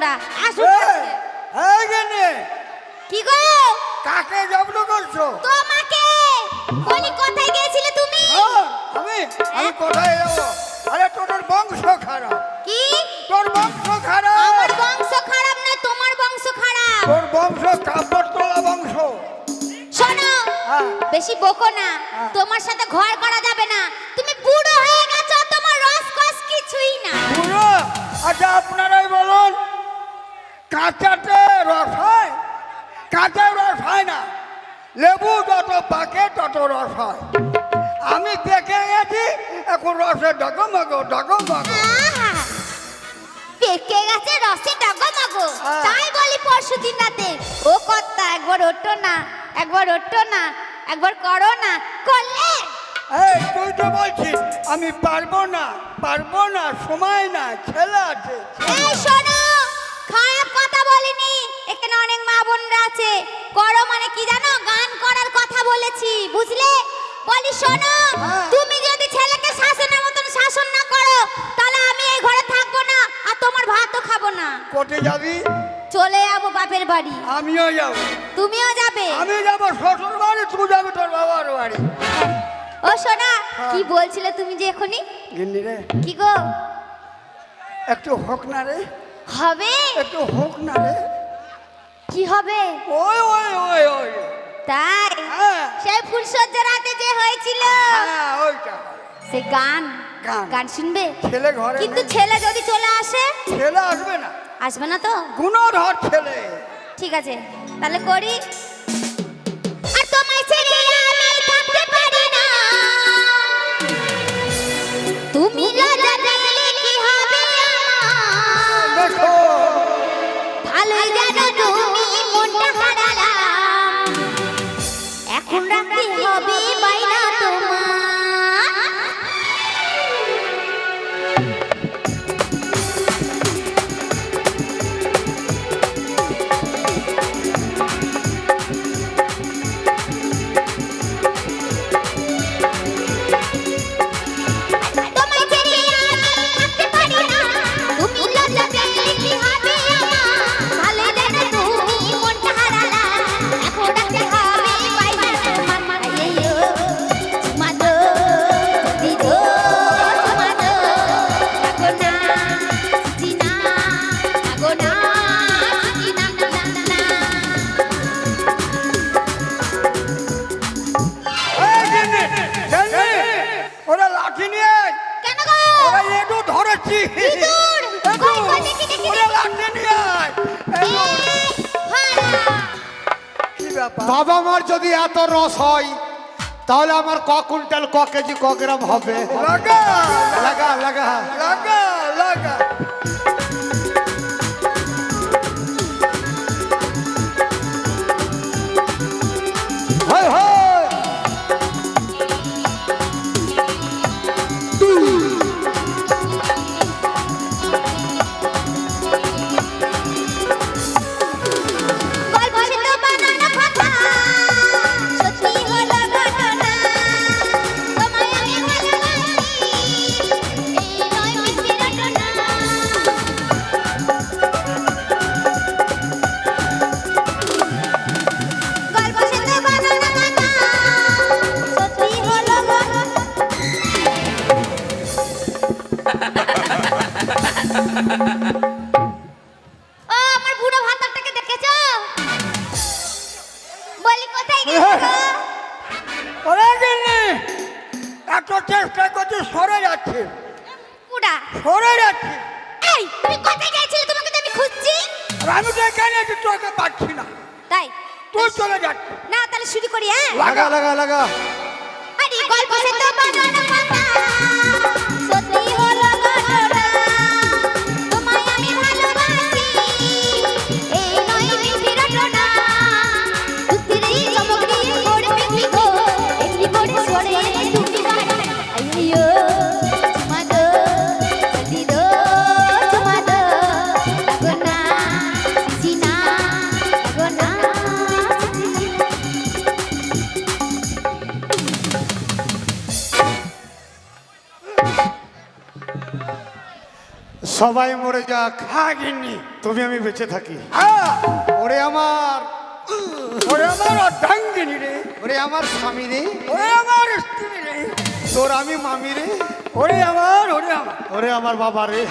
ঝগড়া আসুন এই, গেনে, কি গো? কাকে জব্দ করছ? তোমাকে? বলি কোথায় গিয়েছিলে তুমি? হ্যাঁ, আমি আমি কোথায় যাব? আরে তোর বংশ খারাপ। কি? তোর বংশ খারাপ। আমার বংশ খারাপ না তোমার বংশ খারাপ। তোর বংশ কাপড় তোলা বংশ। শোনো হ্যাঁ। বেশি বকো না। হ্যাঁ। তোমার সাথে ঘর করা যাবে না। তুমি বুড়ো হয়ে গেছো তোমার রস কস কিছুই না। পুরো আচ্ছা আপনারাই বলুন কাঁচাতে রস হয়। কাঁচায় রস হয় না। লেবু যত পাকে তত রস হয়। আমি দেখে গেছি এখন রসে ডগমগ ডগমগ! পেকে গেছে রসে ডগমগো। হ্যাঁ। তাই বলি পরশু দিন রাতে ও কর্তা একবার ওঠো না একবার ওঠো না একবার করো না করলে? এই তুই তো বলছিস আমি পারব না পারব না সময় না ছেলে আছে। এই শোনো কথা বলিনি। এখানে অনেক মা বোনরা আছে। করো মানে কি জানো? গান করার কথা বলেছি বুঝলে? বলি শোনো হ্যাঁ। তুমি যদি ছেলেকে শাসনের মতন শাসন না করো তাহলে আমি এই ঘরে থাকব না আর তোমার ভাতও খাব না। কোটে যাবি? চলে যাব বাপের বাড়ি। আমিও যাব। তুমিও যাবে? আমি যাব শ্বশুর বাড়ি তুই যাবি তোর বাবার বাড়ি। ও সোনা হ্যাঁ। কি বলছিলে তুমি যে রে। কি গো? একটু হোক না রে। হবে? একটু হোক না রে। কি হবে? ওই ওই ওই ওই। তাই? হ্যাঁ। সেই ফুলসজ্জা রাতে যে হয়েছিল। হ্যাঁ ওইটা। সে গান। গান। গান শুনবে? ছেলে ঘরে কিন্তু ছেলে যদি চলে আসে? ছেলে আসবে না। আসবে না তো? গুণধর ছেলে। ঠিক আছে। তাহলে করি। দেখো। ভালোই ব্যাপার বাবা মার যদি এত রস হয় তাহলে আমার ক কুইন্টাল ক কেজি ক গ্রাম হবে। লাগা। লাগা লাগা। লাগা লাগা। ও আমার বুড়ো ভাতারটাকে দেখেছ? বলি কোথায় গেছো? ওরা গিন্নি, এত চেষ্টা করছি সরে যাচ্ছে। বুড়া সরে যাচ্ছে। এই তুমি কোথায় গেছিলে তোমাকে তো আমি খুঁজছি। আমি তো এখানে আছি, তোকে পাচ্ছি না। তাই? তুই চলে যাচ্ছে। না তাহলে শুরু করি হ্যাঁ? লাগা লাগা লাগা। আরে গল্প সে তো বানানো কথা। সবাই মরে যাক। হ্যাঁ গিন্নি। তুমি আমি বেঁচে থাকি। হ্যাঁ। ওরে আমার। ওরে আমার অর্ধাঙ্গিনী রে। ওরে আমার স্বামী রে। ওরে আমার স্ত্রী রে। তোর আমি মামি রে। ওরে আমার ওরে আমার। ওরে আমার বাবা রে।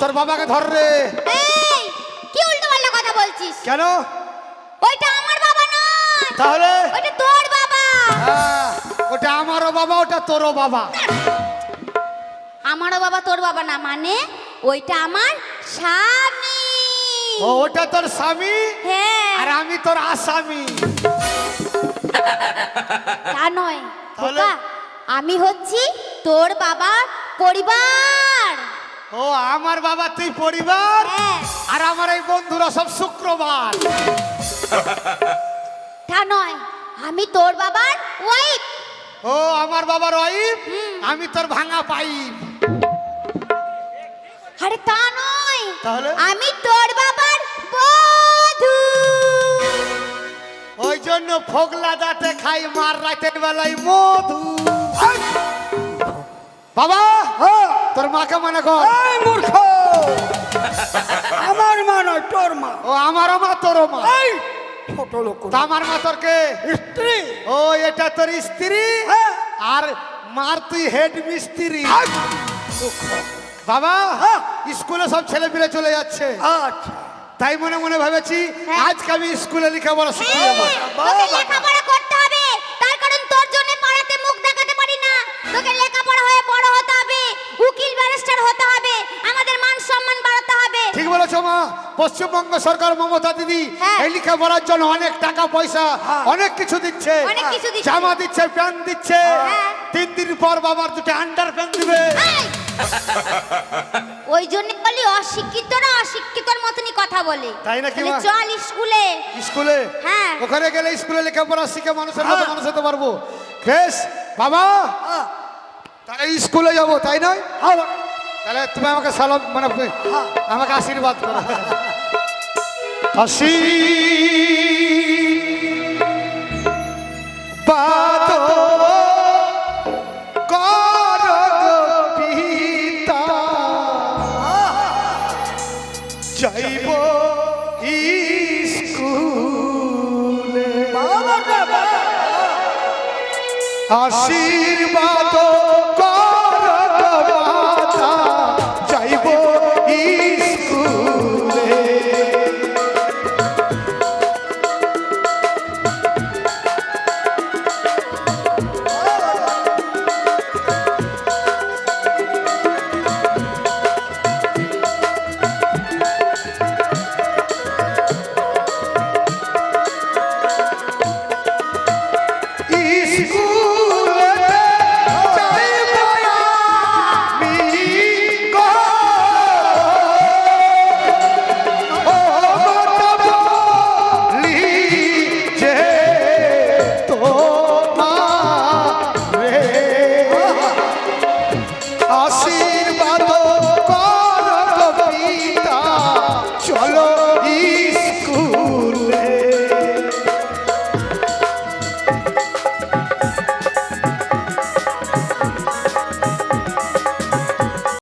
তোর বাবাকে ধর রে। কি উল্টো পাল্টা কথা বলছিস? কেন? ওইটা আমার বাবা নয়। তাহলে? ওইটা তোর বাবা। হ্যাঁ, ওটা আমারও বাবা ওটা তোরও বাবা। আমারও বাবা তোর বাবা না মানে ওইটা আমার স্বামী। ও ওটা তোর স্বামী? হ্যাঁ। আর আমি তোর আসামি। তা নয় তাহলে? খোকা, আমি হচ্ছি তোর বাবা পরিবার। ও আমার বাবা তুই পরিবার? হ্যাঁ। আর আমার এই বন্ধুরা সব শুক্রবার। তা নয় আমি তোর বাবার ওয়াইফ। ও আমার বাবার ওয়াইফ? আমি তোর ভাঙা পাইপ। আরে তা নয়। তাহলে? আমি তোর বাবার বধূ। ওই জন্য ফোগলা দাঁতে খাই মার রাতের বেলায় মধু। বাবা তোর মাকে মনে কর। এই মূর্খ! আমার মা নয় তোর মা। ও আমারও মা তোরও মা। এই! ছোট লোক আমার মা তোর কে স্ত্রী। ও এটা তোর স্ত্রী? হ্যাঁ। আর মার তুই হেড মিস্ত্রি বাবা হ্যাঁ। স্কুলে সব ছেলে পেলে চলে যাচ্ছে। আচ্ছা। তাই মনে মনে ভেবেছি হ্যাঁ। আজকে আমি স্কুলে লেখাপড়া শিখে হ্যাঁ, যাব তোকে লেখাপড়া করতে হবে তার কারণ তোর জন্য পাড়াতে মুখ দেখাতে পারি না তোকে লেখাপড়া হয়ে বড় হতে হবে উকিল ব্যারিস্টার হতে হবে আমাদের মান সম্মান বাড়াতে হবে ঠিক বলেছ মা? পশ্চিমবঙ্গ সরকার মমতা দিদি হ্যাঁ। এই লেখাপড়ার জন্য অনেক টাকা পয়সা অনেক কিছু দিচ্ছে। জামা দিচ্ছে প্যান্ট দিচ্ছে। হ্যাঁ। তিন দিন পর বাবার দুটো আন্ডার প্যান্ট দিবে। ওই জন্য বলি অশিক্ষিতরা অশিক্ষিতর মতনই কথা বলে। তাই তাহলে মা? চল স্কুলে। স্কুলে? হ্যাঁ। ওখানে গেলে স্কুলে লেখাপড়া শিখে মানুষের মতো হ্যাঁ। মানুষ হতে পারব। বেশ বাবা! হ্যাঁ, তাহলে স্কুলে যাব তাই নয়? হ্যাঁ, তাহলে তুমি আমাকে সালাম মানে আমাকে আশীর্বাদ করো। আসি যাইব। আশীর্বাদ